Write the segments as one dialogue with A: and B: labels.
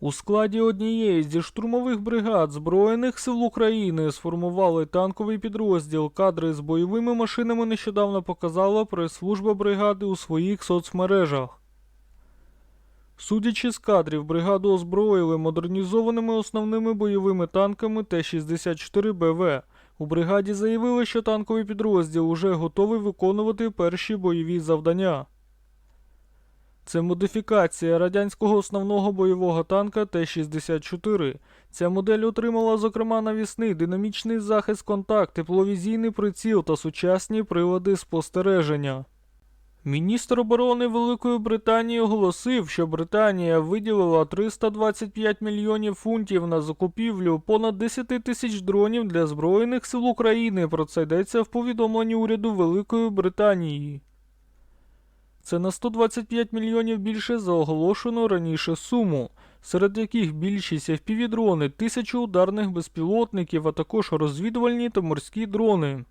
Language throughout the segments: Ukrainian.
A: У складі однієї зі штурмових бригад Збройних сил України сформували танковий підрозділ. Кадри з бойовими машинами нещодавно показала прес-служба бригади у своїх соцмережах. Судячи з кадрів, бригаду озброїли модернізованими основними бойовими танками Т-64 БВ. У бригаді заявили, що танковий підрозділ уже готовий виконувати перші бойові завдання. Це модифікація радянського основного бойового танка Т-64. Ця модель отримала, зокрема, навісний динамічний захист контакт, тепловізійний приціл та сучасні прилади спостереження. Міністр оборони Великої Британії оголосив, що Британія виділила 325 мільйонів фунтів на закупівлю понад 10 тисяч дронів для Збройних сил України. Про це йдеться в повідомленні уряду Великої Британії. Це на 125 мільйонів більше за оголошену раніше суму, серед яких більшість FPV-дрони, тисячу ударних безпілотників, а також розвідувальні та морські дрони.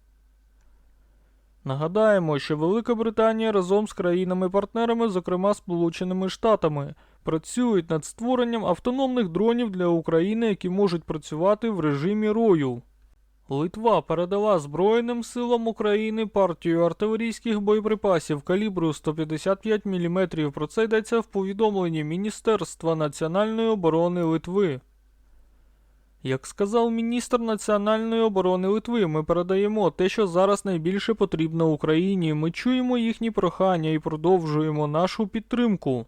A: Нагадаємо, що Велика Британія разом з країнами-партнерами, зокрема Сполученими Штатами, працюють над створенням автономних дронів для України, які можуть працювати в режимі рою. Литва передала Збройним силам України партію артилерійських боєприпасів калібру 155 мм. Про це йдеться в повідомленні Міністерства національної оборони Литви. Як сказав міністр національної оборони Литви, ми передаємо те, що зараз найбільше потрібно Україні. Ми чуємо їхні прохання і продовжуємо нашу підтримку.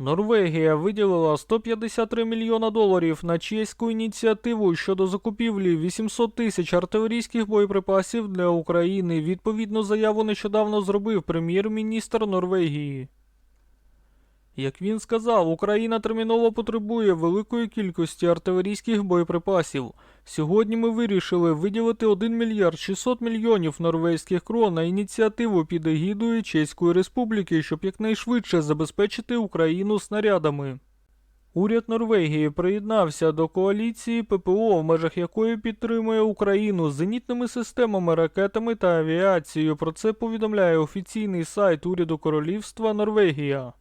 A: Норвегія виділила 153 мільйона доларів на чеську ініціативу щодо закупівлі 800 тисяч артилерійських боєприпасів для України. Відповідну заяву нещодавно зробив прем'єр-міністр Норвегії. Як він сказав, Україна терміново потребує великої кількості артилерійських боєприпасів. Сьогодні ми вирішили виділити 1 мільярд 600 мільйонів норвезьких крон на ініціативу під егідою Чеської Республіки, щоб якнайшвидше забезпечити Україну снарядами. Уряд Норвегії приєднався до коаліції ППО, в межах якої підтримує Україну зенітними системами, ракетами та авіацією. Про це повідомляє офіційний сайт уряду Королівства Норвегія.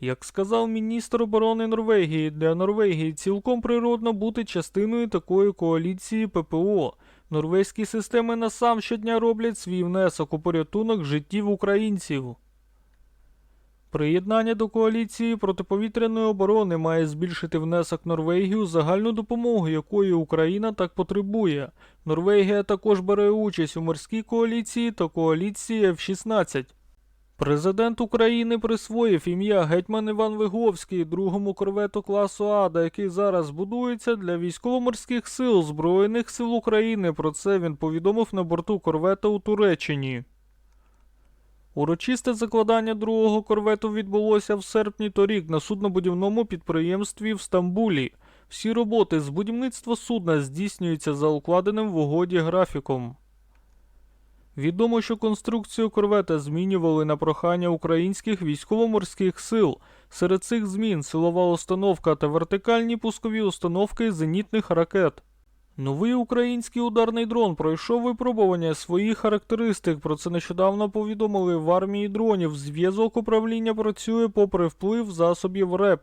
A: Як сказав міністр оборони Норвегії, для Норвегії цілком природно бути частиною такої коаліції ППО. Норвезькі системи насам щодня роблять свій внесок у порятунок життів українців. Приєднання до коаліції протиповітряної оборони має збільшити внесок Норвегії у загальну допомогу, якої Україна так потребує. Норвегія також бере участь у морській коаліції та коаліції F-16. Президент України присвоїв ім'я гетьман Іван Виговський другому корвету класу Ада, який зараз будується для військово-морських сил Збройних сил України. Про це він повідомив на борту корвета у Туреччині. Урочисте закладання другого корвету відбулося в серпні торік на суднобудівному підприємстві в Стамбулі. Всі роботи з будівництва судна здійснюються за укладеним в угоді графіком. Відомо, що конструкцію корвета змінювали на прохання українських військово-морських сил. Серед цих змін силова установка та вертикальні пускові установки зенітних ракет. Новий український ударний дрон пройшов випробування своїх характеристик. Про це нещодавно повідомили в армії дронів. Зв'язок управління працює попри вплив засобів РЕП.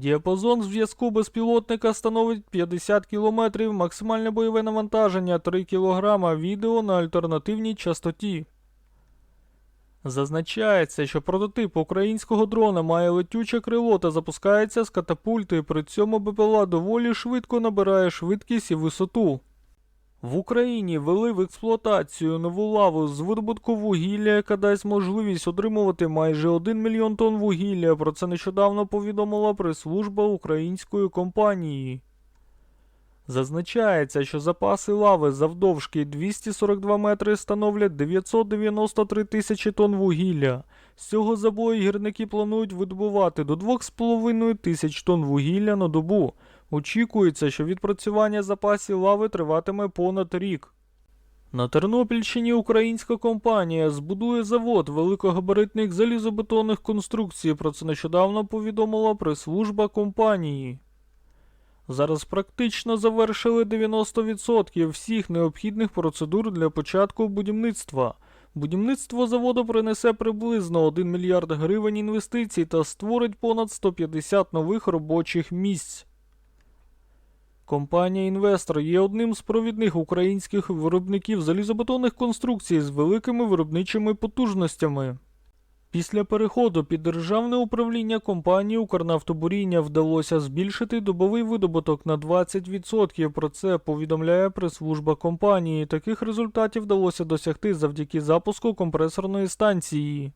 A: Діапазон зв'язку безпілотника становить 50 км, максимальне бойове навантаження 3 кг, відео на альтернативній частоті. Зазначається, що прототип українського дрона має летюче крило та запускається з катапульти, при цьому БПЛА доволі швидко набирає швидкість і висоту. В Україні ввели в експлуатацію нову лаву з видобутку вугілля, яка дасть можливість отримувати майже 1 мільйон тонн вугілля. Про це нещодавно повідомила прес-служба української компанії. Зазначається, що запаси лави завдовжки 242 метри становлять 993 тисячі тонн вугілля. З цього забою гірники планують видобувати до 2,5 тисяч тонн вугілля на добу. Очікується, що відпрацювання запасів лави триватиме понад рік. На Тернопільщині українська компанія збудує завод великогабаритних залізобетонних конструкцій. Про це нещодавно повідомила прес-служба компанії. Зараз практично завершили 90% всіх необхідних процедур для початку будівництва. Будівництво заводу принесе приблизно 1 мільярд гривень інвестицій та створить понад 150 нових робочих місць. Компанія Інвестор є одним з провідних українських виробників залізобетонних конструкцій з великими виробничими потужностями. Після переходу під державне управління компанії Укрнафтобуріння вдалося збільшити добовий видобуток на 20%. Про це повідомляє прес-служба компанії. Таких результатів вдалося досягти завдяки запуску компресорної станції.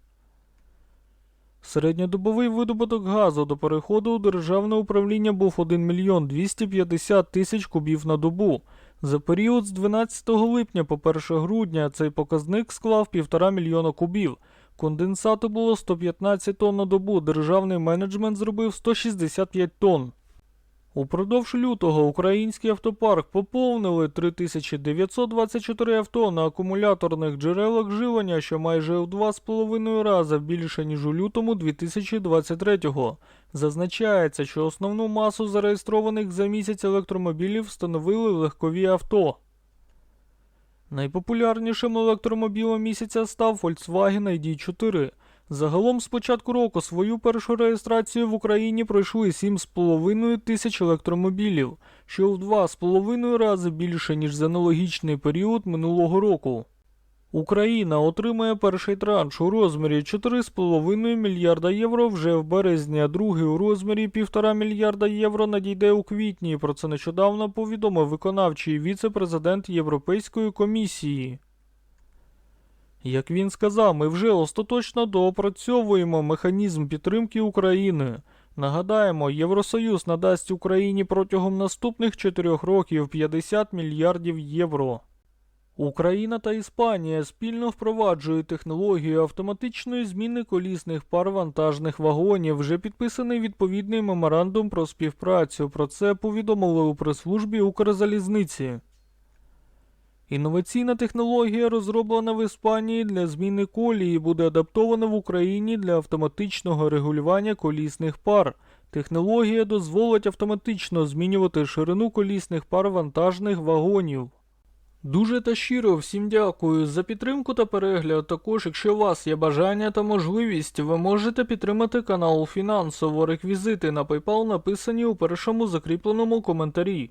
A: Середньодобовий видобуток газу до переходу у державне управління був 1 мільйон 250 тисяч кубів на добу. За період з 12 липня по 1 грудня цей показник склав 1,5 мільйона кубів. Конденсату було 115 тонн на добу, державний менеджмент зробив 165 тонн. Упродовж лютого український автопарк поповнили 3924 авто на акумуляторних джерелах живлення, що майже у 2,5 рази більше, ніж у лютому 2023-го. Зазначається, що основну масу зареєстрованих за місяць електромобілів становили легкові авто. Найпопулярнішим електромобілем місяця став Volkswagen ID4. Загалом з початку року свою першу реєстрацію в Україні пройшли 7,5 тисяч електромобілів, що в 2,5 рази більше, ніж за аналогічний період минулого року. Україна отримає перший транш у розмірі 4,5 мільярда євро вже в березні, а другий у розмірі 1,5 мільярда євро надійде у квітні. Про це нещодавно повідомив виконавчий віце-президент Європейської комісії. Як він сказав, ми вже остаточно доопрацьовуємо механізм підтримки України. Нагадаємо, Євросоюз надасть Україні протягом наступних 4 років 50 мільярдів євро. Україна та Іспанія спільно впроваджують технологію автоматичної зміни колісних пар вантажних вагонів. Вже підписаний відповідний меморандум про співпрацю. Про це повідомили у прес-службі Укрзалізниці. Інноваційна технологія, розроблена в Іспанії для зміни колії, буде адаптована в Україні для автоматичного регулювання колісних пар. Технологія дозволить автоматично змінювати ширину колісних пар вантажних вагонів. Дуже та щиро всім дякую за підтримку та перегляд. Також, якщо у вас є бажання та можливість, ви можете підтримати канал фінансово. Реквізити на PayPal написані у першому закріпленому коментарі.